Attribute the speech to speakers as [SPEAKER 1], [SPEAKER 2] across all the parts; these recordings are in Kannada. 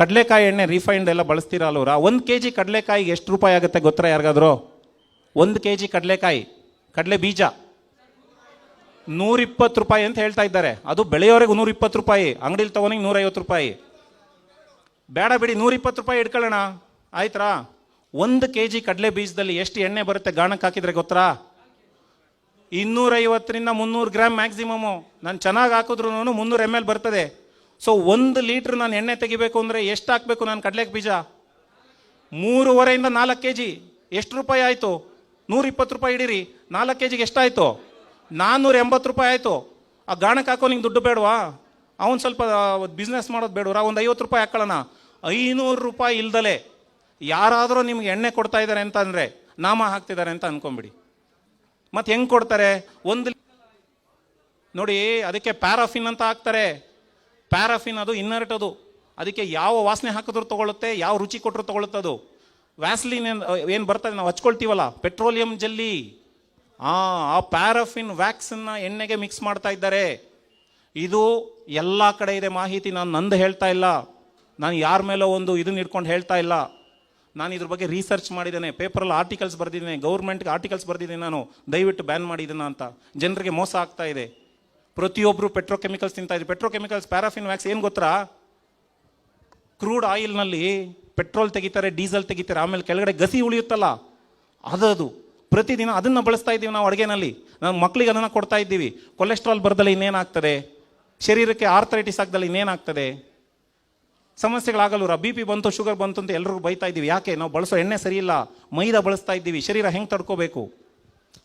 [SPEAKER 1] ಕಡಲೆಕಾಯಿ ಎಣ್ಣೆ ರಿಫೈನ್ಡ್ ಎಲ್ಲ ಬಳಸ್ತೀರಲ್ವರ ಒಂದು ಕೆ ಜಿ ಕಡಲೆಕಾಯಿಗೆ ಎಷ್ಟು ರೂಪಾಯಿ ಆಗುತ್ತೆ ಗೊತ್ತಾ ಯಾರಿಗಾದ್ರು? ಒಂದು ಕೆ ಜಿ ಕಡಲೆಕಾಯಿ, ಕಡಲೆ ಬೀಜ. ನೂರಿಪ್ಪತ್ತು ರೂಪಾಯಿ ಅಂತ ಹೇಳ್ತಾ ಇದ್ದಾರೆ. ಅದು ಬೆಳೆಯೋರಿಗೆ ನೂರಿಪ್ಪತ್ತು ರೂಪಾಯಿ, ಅಂಗಡಿಲಿ ತಗೋನಿಗೆ ನೂರೈವತ್ತು ರೂಪಾಯಿ. ಬೇಡ ಬಿಡಿ, ನೂರಿಪ್ಪತ್ತು ರೂಪಾಯಿ ಇಟ್ಕೊಳ್ಳೋಣ. ಆಯ್ತಾ ಒಂದು ಕೆ ಜಿ ಕಡಲೆ ಬೀಜದಲ್ಲಿ ಎಷ್ಟು ಎಣ್ಣೆ ಬರುತ್ತೆ ಗಾಣಕ್ಕೆ ಹಾಕಿದ್ರೆ ಗೊತ್ತಾ? ಇನ್ನೂರೈವತ್ತರಿಂದ ಮುನ್ನೂರು ಗ್ರಾಮ್ ಮ್ಯಾಕ್ಸಿಮಮು. ನಾನು ಚೆನ್ನಾಗಿ ಹಾಕಿದ್ರು ಮುನ್ನೂರು ಎಂ ಎಲ್ ಬರ್ತದೆ. ಸೊ ಒಂದು ಲೀಟ್ರ್ ನಾನು ಎಣ್ಣೆ ತೆಗಿಬೇಕು ಅಂದರೆ ಎಷ್ಟು ಹಾಕಬೇಕು ನಾನು ಕಡಲೆಗೆ ಬೀಜ? ಮೂರುವರೆಯಿಂದ ನಾಲ್ಕು ಕೆ ಜಿ ಎಷ್ಟು ರೂಪಾಯಿ ಆಯಿತು? ನೂರಿಪ್ಪತ್ತು ರೂಪಾಯಿ ಇಡೀರಿ ನಾಲ್ಕು ಕೆ ಜಿಗೆ ಎಷ್ಟಾಯಿತು? ನಾನ್ನೂರ ಎಂಬತ್ತು ರೂಪಾಯಿ ಆಯಿತು. ಆ ಗಾಣಕ್ಕೆ ಹಾಕೋ ನಿಂಗೆ ದುಡ್ಡು ಬೇಡವಾ? ಅವನು ಸ್ವಲ್ಪ ಬಿಸ್ನೆಸ್ ಮಾಡೋದು ಬೇಡವ್ರ ಒಂದು ಐವತ್ತು ರೂಪಾಯಿ ಹಾಕೊಳ್ಳೋಣ ಐನೂರು ರೂಪಾಯಿ ಇಲ್ದಲೆ ಯಾರಾದರೂ ನಿಮ್ಗೆ ಎಣ್ಣೆ ಕೊಡ್ತಾ ಇದ್ದಾರೆ ಅಂತ ಅಂದರೆ ನಾಮ ಹಾಕ್ತಿದ್ದಾರೆ ಅಂತ ಅಂದ್ಕೊಂಬಿಡಿ ಮತ್ತೆ ಹೆಂಗೆ ಕೊಡ್ತಾರೆ? ಒಂದು ನೋಡಿ, ಅದಕ್ಕೆ ಪ್ಯಾರಾಫಿನ್ ಅಂತ ಹಾಕ್ತಾರೆ. ಪ್ಯಾರಾಫಿನ್ ಅದು ಇನ್ನರ್ಟ್ ಅದು. ಅದಕ್ಕೆ ಯಾವ ವಾಸನೆ ಹಾಕಿದ್ರು ತೊಗೊಳುತ್ತೆ ಯಾವ ರುಚಿ ಕೊಟ್ಟರು ತೊಗೊಳುತ್ತೆ ಅದು ವ್ಯಾಸ್ಲಿನ್ ಏನು ಏನು ಬರ್ತದೆ ನಾವು ಹಚ್ಕೊಳ್ತೀವಲ್ಲ? ಪೆಟ್ರೋಲಿಯಂ ಜಲ್ಲಿ ಆ ಆ ಪ್ಯಾರಾಫಿನ್ ವ್ಯಾಕ್ಸನ್ನ ಎಣ್ಣೆಗೆ ಮಿಕ್ಸ್ ಮಾಡ್ತಾ ಇದ್ದಾರೆ. ಇದು ಎಲ್ಲ ಕಡೆ ಇದೆ ಮಾಹಿತಿ, ನಾನು ನಂದು ಹೇಳ್ತಾ ಇಲ್ಲ. ನಾನು ಯಾರ ಮೇಲೋ ಒಂದು ಇದನ್ನ ಇಟ್ಕೊಂಡು ಹೇಳ್ತಾ ಇಲ್ಲ. ನಾನು ಇದ್ರ ಬಗ್ಗೆ ರಿಸರ್ಚ್ ಮಾಡಿದ್ದೇನೆ ಪೇಪರಲ್ಲಿ ಆರ್ಟಿಕಲ್ಸ್ ಬರೆದಿದ್ದೇನೆ ಗೌರ್ಮೆಂಟ್ಗೆ ಆರ್ಟಿಕಲ್ಸ್ ಬರೆದಿದ್ದೇನೆ ನಾನು. ದಯವಿಟ್ಟು ಬ್ಯಾನ್ ಮಾಡಿದ್ದೀನ ಅಂತ. ಜನರಿಗೆ ಮೋಸ ಆಗ್ತಾ ಇದೆ. ಪ್ರತಿಯೊಬ್ಬರು ಪೆಟ್ರೋಕೆಮಿಕಲ್ಸ್ ತಿಂತಾ ಇದ್ರು. ಪೆಟ್ರೋಕೆಮಿಕಲ್ಸ್, ಪ್ಯಾರಾಫಿನ್, ವ್ಯಾಕ್ಸ್, ಏನು ಗೊತ್ತಾ? ಕ್ರೂಡ್ ಆಯಿಲ್ನಲ್ಲಿ ಪೆಟ್ರೋಲ್ ತೆಗಿತಾರೆ, ಡೀಸೆಲ್ ತೆಗಿತಾರೆ, ಆಮೇಲೆ ಕೆಳಗಡೆ ಗಸಿ ಉಳಿಯುತ್ತಲ್ಲ? ಅದದು. ಪ್ರತಿದಿನ ಅದನ್ನು ಬಳಸ್ತಾ ಇದ್ದೀವಿ ನಾವು ಅಡುಗೆನಲ್ಲಿ. ನಾವು ಮಕ್ಕಳಿಗೆ ಅದನ್ನು ಕೊಡ್ತಾ ಇದ್ದೀವಿ. ಕೊಲೆಸ್ಟ್ರಾಲ್ ಬರ್ದಲ್ಲಿ ಇನ್ನೇನಾಗ್ತದೆ? ಶರೀರಕ್ಕೆ ಆರ್ಥರೈಟಿಸ್ ಆಗ್ದಲ್ಲಿ ಇನ್ನೇನಾಗ್ತದೆ? ಸಮಸ್ಯೆಗಳಾಗಲ್ಲ ಬಿ ಪಿ ಬಂತು, ಶುಗರ್ ಬಂತು ಅಂತ ಎಲ್ರಿಗೂ ಬೈತಾ ಇದ್ದೀವಿ. ಯಾಕೆ? ನಾವು ಬಳಸೋ ಎಣ್ಣೆ ಸರಿ ಇಲ್ಲ ಮೈದಾ ಬಳಸ್ತಾ ಇದ್ದೀವಿ. ಶರೀರ ಹೆಂಗೆ ತಡ್ಕೋಬೇಕು?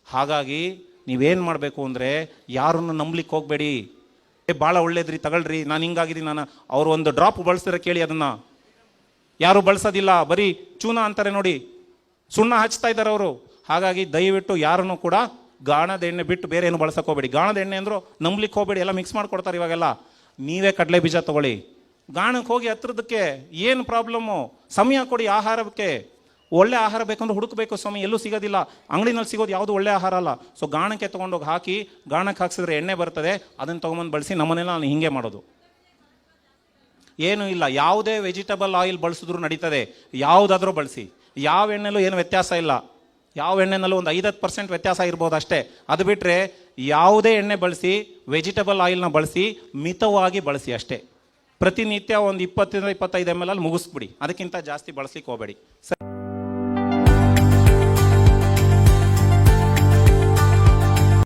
[SPEAKER 1] ಹಾಗಾಗಿ ನೀವೇನು ಮಾಡಬೇಕು ಅಂದರೆ ಯಾರನ್ನು ನಂಬ್ಲಿಕ್ಕೆ ಹೋಗಬೇಡಿ. ಏ ಭಾಳ ಒಳ್ಳೇದ್ರಿ, ತಗೊಳ್ರಿ, ನಾನು ಹಿಂಗಾಗಿದ್ದೀನಿ, ನಾನು ಅವ್ರು ಒಂದು ಡ್ರಾಪ್ ಬಳಸಿದ್ರೆ ಕೇಳಿ ಅದನ್ನು. ಯಾರು ಬಳಸೋದಿಲ್ಲ, ಬರೀ ಚೂನ ಅಂತಾರೆ ನೋಡಿ. ಸುಣ್ಣ ಹಚ್ತಾ ಇದ್ದಾರೆ ಅವರು. ಹಾಗಾಗಿ ದಯವಿಟ್ಟು ಯಾರನ್ನು ಕೂಡ ಗಾಣದ ಎಣ್ಣೆ ಬಿಟ್ಟು ಬೇರೆ ಏನು ಬಳಸಕ್ಕೆ ಹೋಗಬೇಡಿ. ಗಾಣದ ಎಣ್ಣೆ ಅಂದರೂ ನಂಬ್ಲಿಕ್ಕೆ ಹೋಗಬೇಡಿ, ಎಲ್ಲ ಮಿಕ್ಸ್ ಮಾಡ್ಕೊಡ್ತಾರೆ ಇವಾಗೆಲ್ಲ. ನೀವೇ ಕಡಲೆ ಬೀಜ ತಗೊಳ್ಳಿ. ಗಾಣಕ್ಕೆ ಹೋಗಿ ಹತ್ರದಕ್ಕೆ, ಏನು ಪ್ರಾಬ್ಲಮ್ಮು ಸಮಯ ಕೊಡಿ ಆಹಾರಕ್ಕೆ. ಒಳ್ಳೆ ಆಹಾರ ಬೇಕಂದ್ರೆ ಹುಡುಕಬೇಕು ಸ್ವಾಮಿ, ಎಲ್ಲೂ ಸಿಗೋದಿಲ್ಲ. ಅಂಗಡಿನಲ್ಲಿ ಸಿಗೋದು ಯಾವುದು ಒಳ್ಳೆ ಆಹಾರ ಅಲ್ಲ. ಸೊ ಗಾಣಕ್ಕೆ ತೊಗೊಂಡೋಗಿ ಹಾಕಿ, ಗಾಣಕ್ಕೆ ಹಾಕ್ಸಿದ್ರೆ ಎಣ್ಣೆ ಬರ್ತದೆ, ಅದನ್ನು ತೊಗೊಂಬಂದು ಬಳಸಿ ನಮ್ಮನೆಲ್ಲ ನಾನು ಹಿಂಗೆ ಮಾಡೋದು. ಏನೂ ಇಲ್ಲ, ಯಾವುದೇ ವೆಜಿಟಬಲ್ ಆಯಿಲ್ ಬಳಸಿದ್ರು ನಡೀತದೆ. ಯಾವುದಾದ್ರೂ ಬಳಸಿ. ಯಾವ ಎಣ್ಣೆಲ್ಲೂ ಏನು ವ್ಯತ್ಯಾಸ ಇಲ್ಲ. ಯಾವ ಎಣ್ಣೆನಲ್ಲೂ ಒಂದು ಐದತ್ತು ಪರ್ಸೆಂಟ್ ವ್ಯತ್ಯಾಸ ಇರ್ಬೋದು ಅಷ್ಟೇ. ಅದು ಬಿಟ್ಟರೆ ಯಾವುದೇ ಎಣ್ಣೆ ಬಳಸಿ ವೆಜಿಟಬಲ್ ಆಯಿಲ್ನ ಬಳಸಿ, ಮಿತವಾಗಿ ಬಳಸಿ ಅಷ್ಟೇ. ಪ್ರತಿನಿತ್ಯ ಒಂದು ಇಪ್ಪತ್ತರಿಂದ ಇಪ್ಪತ್ತೈದು ಎಂ ಎಲ್ ಅಲ್ಲಿ ಮುಗಿಸ್ಬಿಡಿ. ಅದಕ್ಕಿಂತ ಜಾಸ್ತಿ ಬಳಸ್ಲಿಕ್ಕೆ ಹೋಗಬೇಡಿ.